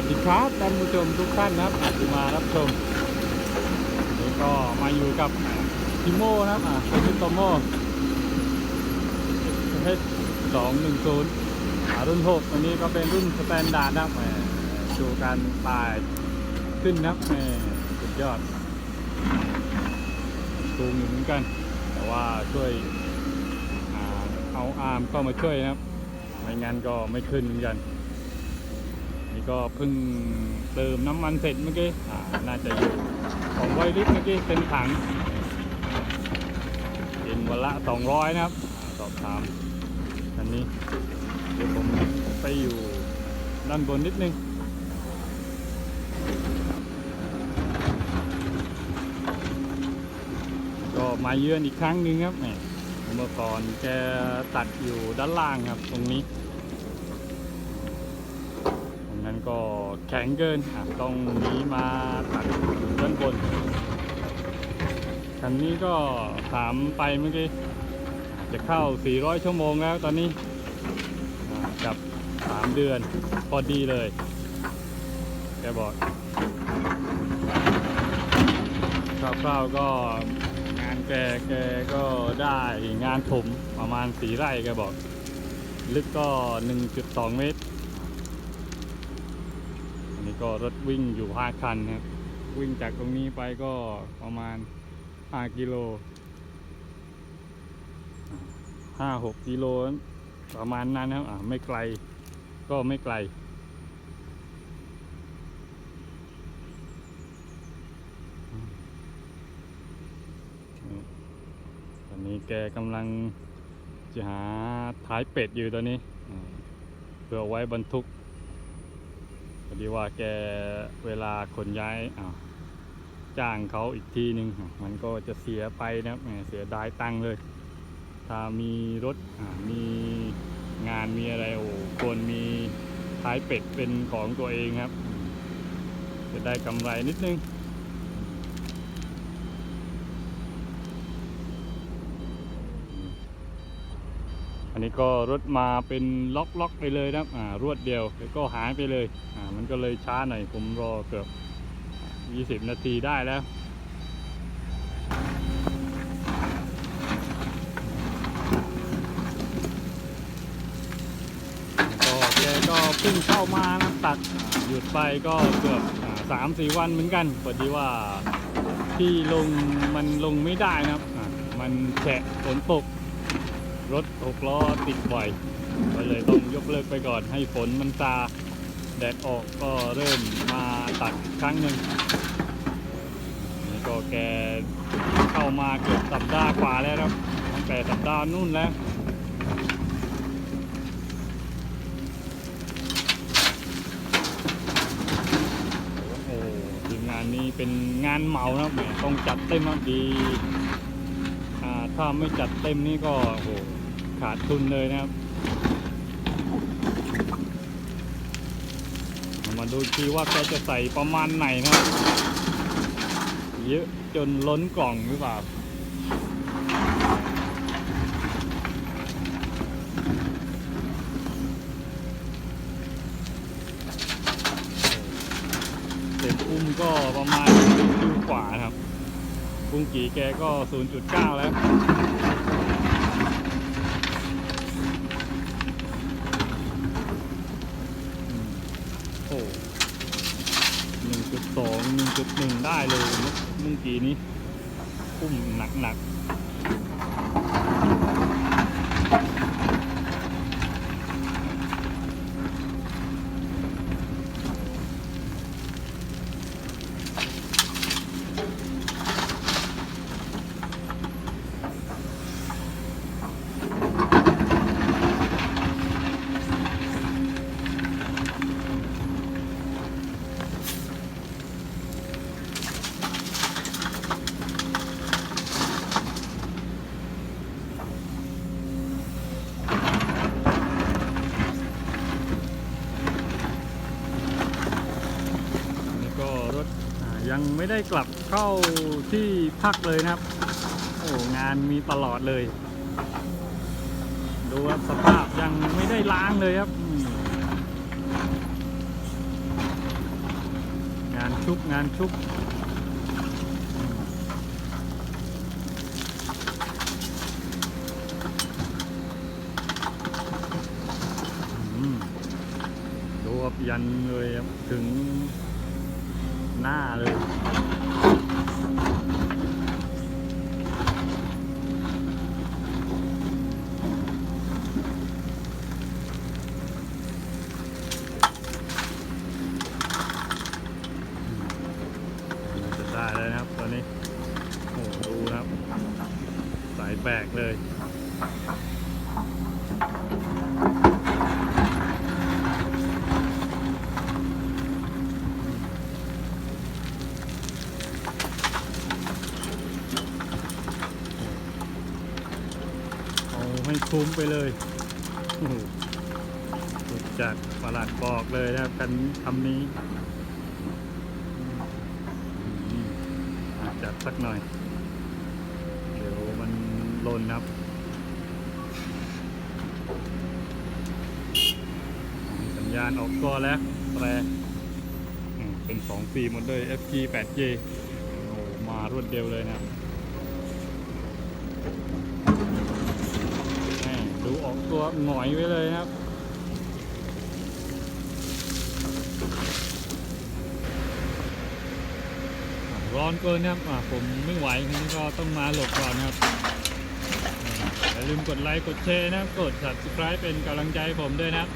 วัสดีครับท่านผู้ชมทุกท่านนะครับอาจจะมารับชมนี่ก็มาอยู่กับทิโมนะครับอ่าเป็นโตโมเพชสองหนึ่งศูนย์รุ่นหกอันนี้ก็เป็นรุ่นสแตนดาร์ดนะครับแหมดูการตายขึ้นนะครับแหมสุดยอดสูงอยู่เหมือนกัน แต่ว่าช่วยเอาอาร์มเข้ามาช่วยนะครับ ไม่งั้นก็ไม่ขึ้นเหมือนกัน นี่ก็เพิ่งเติมน้ำมันเสร็จเมื่อกี้น่าจะอยู่ของร้อยลิตรเมื่อกี้เต็มถังกินวันละสองร้อยนะครับสอบถามอันนี้ เดี๋ยวผมไปอยู่ด้านบนนิดนึงก็มาเยือนอีกครั้งหนึ่งครับเมื่อก่อนแกตัดอยู่ด้านล่างครับตรงนี้ ตรงนั้น ก็แข็งเกินอะต้องหนีมาตัดด้านบนคันนี้ก็ถามไปเมื่อกี้จะเข้า 400 ชั่วโมงแล้วตอนนี้กับ 3 เดือนพอดีเลย แกบอกคร่าวๆก็งานแกแกก็ได้งานถมประมาณสีไร่แกบอก ลึกก็ 1.2 เมตร ก็รถวิ่งอยู่5คันครับ วิ่งจากตรงนี้ไปก็ประมาณ 5 กิโล 5-6 กิโล ประมาณนั้นครับอ่าไม่ไกล ก็ไม่ไกล ตอนนี้แกกำลังจะหาท้ายเป็ดอยู่ตอนนี้ เพื่อไว้บรรทุก ดีว่าแกเวลาขนย้ายอ้าวจ้างเขาอีกทีหนึ่งมันก็จะเสียไปนะแหมเสียดายตังเลย ถ้ามีรถมีงานมีอะไรโอ้ควรมีท้ายเป็ดเป็นของตัวเองครับ จะได้กำไรนิดนึง นนี้ก็รถมาเป็นล็อกล็อกไปเลยนะอ่ารวดเดียวแล้วก็หายไปเลยอ่ามันก็เลยช้าหน่อยผมรอเกือบ 20 นาทีได้แล้วก็แกก็เพิ่งเข้ามานะตัดหยุดไปก็เกือบสามสี่วันเหมือนกันพอดีว่าที่ลงมันลงไม่ได้นะครับอ่ามันแฉะฝนตก รถหกล้อติดบ่อยก็เลยต้องยกเลิกไปก่อนให้ฝนมันซาแดดออกก็เริ่มมาตัดครั้งหนึ่งนี่ก็แกเข้ามาเกือบสัปดาห์กว่าแล้วครับตั้งแต่สัปดาห์นู่นแล้วโอ้โหงานนี้เป็นงานเหมานะครับแหมต้องจัดเต็มครับดีถ้าไม่จัดเต็มนี่ก็โอ้ ขาดทุนเลยนะครับ มาดูทีว่าแกจะใส่ประมาณไหนนะครับ เยอะจนล้นกล่องหรือเปล่าเต็มอุ้มก็ประมาณคิวกว่านะครับกุ้งกีแกก็ 0.9 แล้ว จุดหนึ่งได้เลยเมื่อกี้นี้อุ้มหนักๆ ยังไม่ได้กลับเข้าที่พักเลยนะครับ โอ้งานมีตลอดเลย ดูครับสภาพยังไม่ได้ล้างเลยครับอืมชุกงานชุกดูครับยันเลยครับถึง หน้าเลย น่าจะได้แล้วนะครับตอนนี้ โอ้โหดูนะครับ สายแบกเลย เอาให้ คุ้มไปเลยสุดจัดประหลัดบอกเลยนะครับกันคำนี้อาจจัดสักหน่อย เดี๋ยวมันล่นครับสัญญาณออกตัวแล้วแตรเป็น2 4หมดเลย FG 8J โอ้มารวดเดียวเลยนะครับแหม่ดู ออกตัวหงอยไว้เลยครับ ร้อนเกินนะครับผมไม่ไหวงั้นก็ต้องมาหลบก่อนครับอย่าลืมกดไลค์กดแชร์นะกด subscribe เป็นกำลังใจให้ผมด้วยนะครับ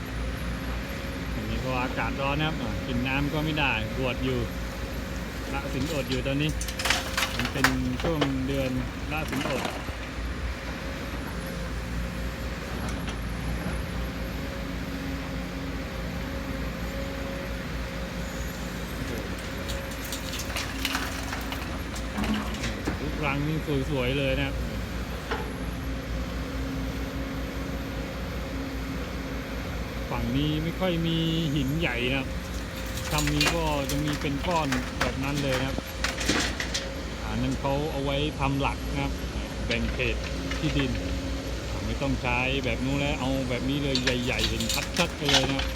อันนี้ก็อากาศร้อนนะครับกินน้ำก็ไม่ได้บวชอยู่ละสินอดอยู่ตอนนี้ มันเป็นช่วงเดือนละสินอด ลังนี่สวย ๆ เลยนะครับฝั่งนี้ไม่ค่อยมีหินใหญ่นะครับทำนี้ก็จะมีเป็นก้อนแบบนั้นเลยนะครับอันนั้นเขาเอาไว้ทำหลักนะครับ แบ่งเขตที่ดิน ไม่ต้องใช้แบบนู้นแล้วเอาแบบนี้เลยใหญ่ ๆ เห็นชัดๆไปเลยนะครับ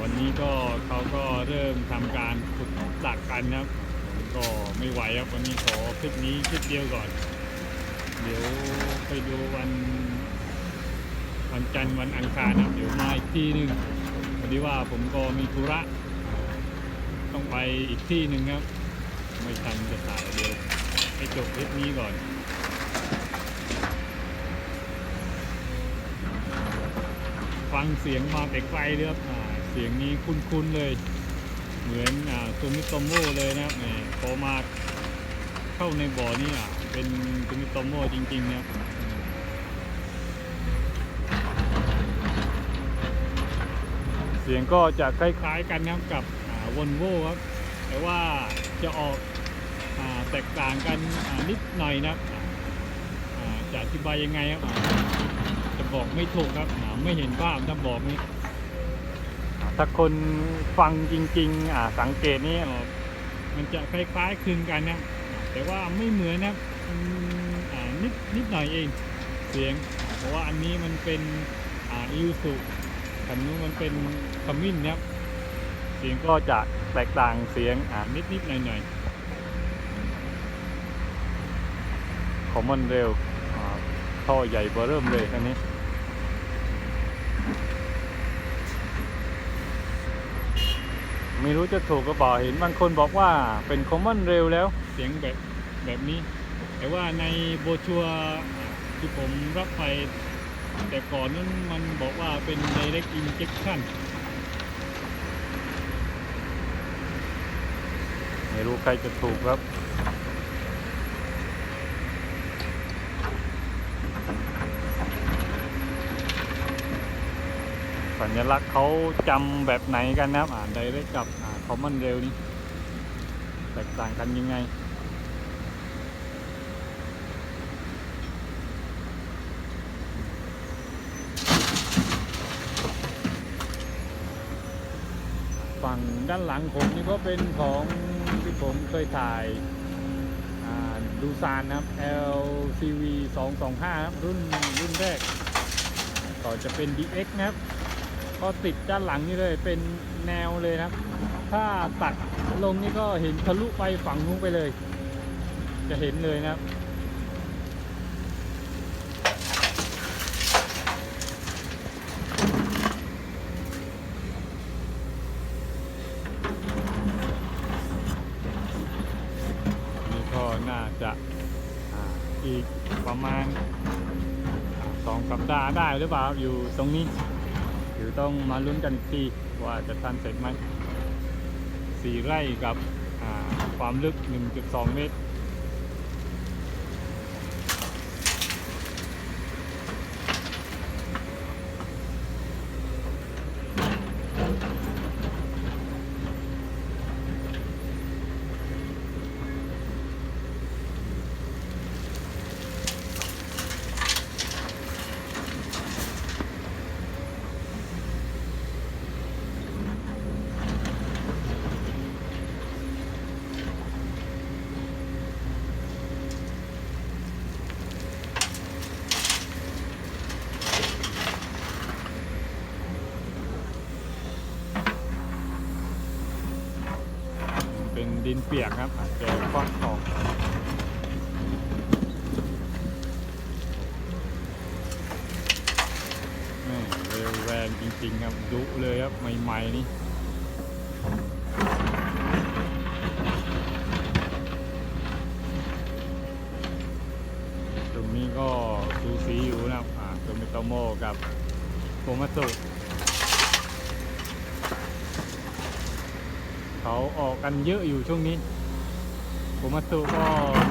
วันนี้ก็เขาก็เริ่ม ทำการขุดหลักกันครับ ก็ไม่ไหวครับวันนี้ขอคลิปนี้คลิปเดียวก่อน เดี๋ยวไปดูวันวันจันทร์วันอังคารนะเดี๋ยวมาอีกที่หนึ่งพอดีว่าผมก็มีธุระต้องไปอีกที่หนึ่งครับ ไม่ทันจะถ่ายเดี๋ยวให้จบคลิปนี้ก่อนฟังเสียงมาแต่ไกลเลยครับเสียงนี้คุ้นๆเลย เหมือนอ่าซูมิโตโมเลยนะครับนี่พอมาเข้าในบ่อนี่อะเป็นซูมิโตโมจริงๆนะครับเสียงก็จะคล้ายๆกันนะครับกับวอลโวครับ แต่ว่าจะออกอแตกต่างกันนิดหน่อยนะครับจะอธิบายยังไงครับจะบอกไม่ถูกครับไม่เห็นภาพถ้าบอกนี่ ถ้าคนฟังจริง ๆ อ่าสังเกตนี่มันจะคล้ายๆคลึงกันนะแต่ว่าไม่เหมือนนะอ่านิดนิดหน่อยเองเสียง เพราะว่าอันนี้มันเป็นอ่าอิวสุคันนู้นมันเป็นขมิ้นนะครับเสียงก็จะแตกต่างเสียงอ่านิดนิดๆหน่อยหน่อยคอมมอนเร็วท่อใหญ่เบอร์เริ่มเลยคันนี้ ไม่รู้จะถูกก็บอกเห็นบางคนบอกว่าเป็นคอมมอนเร็วแล้วเสียงแบบแบบนี้ แต่ว่าในโบชัวที่ผมรับไป แต่ก่อนนั้นมันบอกว่าเป็น direct injection ไม่รู้ใครจะถูกครับ สัญลักษณ์เขาจำแบบไหนกันนะครับ อ่านไดเรกกับคอมมอนเร็วนี่แตกต่างกันยังไงฝั่งด้านหลังผมนี่ก็เป็นของที่ผมเคยถ่ายดดูซานนะครับ LCV 225ครับรุ่นรุ่นแรก ต่อจะเป็น DX นะครับ ก็ติดด้านหลังนี่เลย เป็นแนวเลยนะครับ ถ้าตัดลงนี่ก็เห็นทะลุไปฝั่งนู้นไปเลย จะเห็นเลยนะครับนี่ก็น่าจะอีกประมาณสองสัปดาห์ได้หรือเปล่าอยู่ตรงนี้ ดี๋ยวต้องมาลุ้นกันทีว่าจะทันเสร็จไหมสี่ไร่กับความลึก 1.2 เมตร เป็ นดินเปียกครับอะแกคว้างออกแม่เร็วแรงจริงๆครับดุเลยครับใหม่ๆนี่ตรงนี้ก็สูสีอยู่นะครับอ่าโตมิโตโมกับโกมัตสุ เขาออกกันเยอะอยู่ช่วงนี้ผมมาสุก็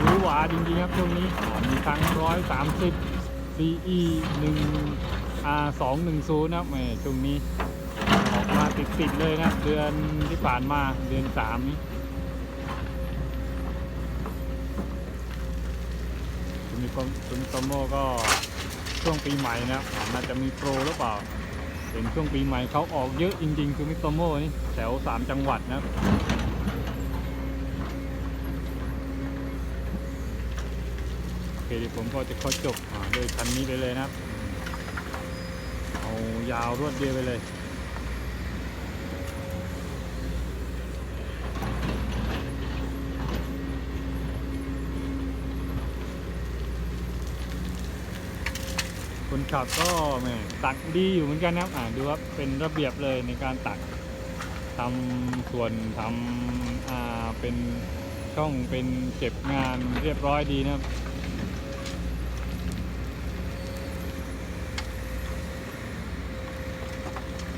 รู้หวาจริงๆครับช่วงนี้มีทั้งร้อยสามสิบ CE หนึ่ง R สองหนึ่งศูนย์นะแหมช่วงนี้ออกมาติดๆเลยนะ เดือนที่ผ่านมาเดือนสามนี้คุณมีคนคุณโตโมก็ช่วงปีใหม่นะอาน่าจะมีโปรหรือเปล่า เป็นช่วงปีใหม่เขาออกเยอะจริงๆคือมิโตโมนี่แถวสามจังหวัดนะโอเคเดี๋ยวผมก็จะขอจบโด้วยคันนี้ไปเลยนะเอายาวรวดเดียวไปเลย คนขับก็แหมตักดีอยู่เหมือนกันนะครับอ่าดูครับเป็นระเบียบเลยในการตักทำส่วนทำอ่าเป็นช่องเป็นเก็บงานเรียบร้อยดีนะครับ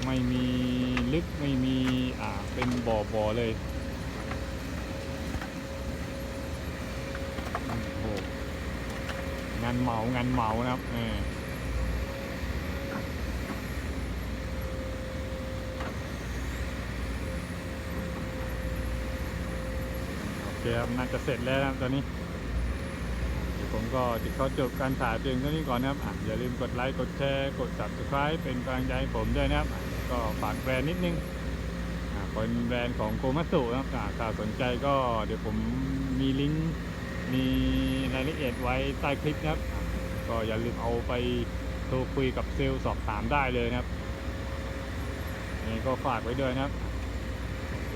ไม่มีลึกไม่มีอ่าเป็นบ่อบ่อเลยโอ้โหงานเหมางานเหมานะครับ เคครับน่าจะเสร็จแล้วนะครับตอนนี้ เดี๋ยวผมก็จะเขาจบการถ่ายเพียงเท่านี้ก่อนนะครับอะอย่าลืมกดไลค์กดแชร์กด subscribe เป็นกำลังใจให้ผมด้วยนะครับ ก็ฝากแบรนด์นิดนึงอะเป็นแบรนด์ของโกมัสุนะครับอะถ้าสนใจก็เดี๋ยวผมมีลิงก์มีรายละเอียดไว้ใต้คลิปนะครับ ก็อย่าลืมเอาไปโทรคุยกับเซลล์สอบถามได้เลยนะครับยังไงก็ฝากไว้ด้วยนะครับโอเค